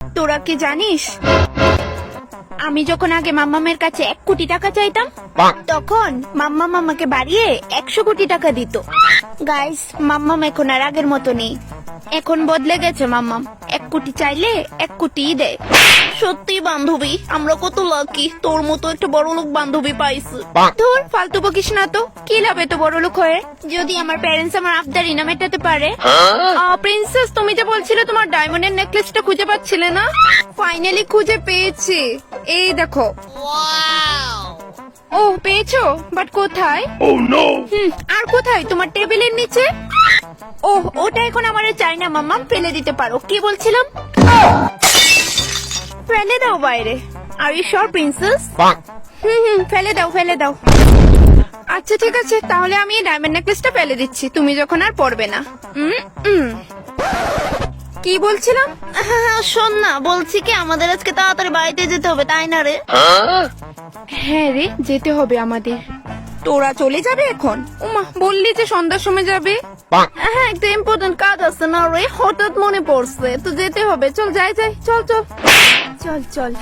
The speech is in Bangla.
তোরা কি জানিস? আমি যখন আগে মাম্মামের কাছে এক কোটি টাকা চাইতাম তখন মাম্মা মামাকে বাড়িয়ে একশো কোটি টাকা দিত। গাইস মাম্মাম এখন আর আগের মতো নেই। এখন বদলে গেছে মাম্মাম। এক কোটি চাইলে এক কোটি দেয় সত্যি বান্ধবী আমরা কত লাকি তোর মতো একটা বড় লোক বান্ধবী পাইছি। তোর ফালতু বকিস না তো। কি লাভ এত বড় লোক হয়ে? যদি আমার প্যারেন্টস আমার আবদারি না মেটাতে পারে। প্রিন্সেস তুমি যে বলছিলে তোমার ডায়মন্ডের নেকলেসটা খুঁজে পাচ্ছিলে না? ফাইনালি খুঁজে পেয়েছি। এই দেখো। ও পেয়েছ? বাট কোথায়? Oh no! হুম আর কোথায়? তোমার টেবিলের নিচে? ও ওটা এখন আমার চাই না মাম্মাম ফেলে দিতে পারো। কি বলছিলাম? ফেলে দাও বাইরে। আর ইউ শোর প্রিন্সেস হুম হুম ফেলে দাও ফেলে দাও। আচ্ছা ঠিক আছে তাহলে আমি এই ডায়মন্ড নেকলেসটা ফেলে দিচ্ছি। তুমি যখন আর পড়বে না। কি বলছিলাম? শোন না বলছি কি আমাদের আজকে তাড়াতাড়ি বাড়িতে যেতে হবে তাই না রে? হ্যাঁ রে যেতে হবে আমাদের। তোরা চলে যাবে এখন? উমা বললি যে সন্ধ্যার সময় যাবে? হ্যাঁ একটা ইম্পর্টেন্ট কাজ আছে না রে? হঠাৎ মনে পড়ছে। তো যেতে হবে। চল যাই যাই। চল চল। চল চল।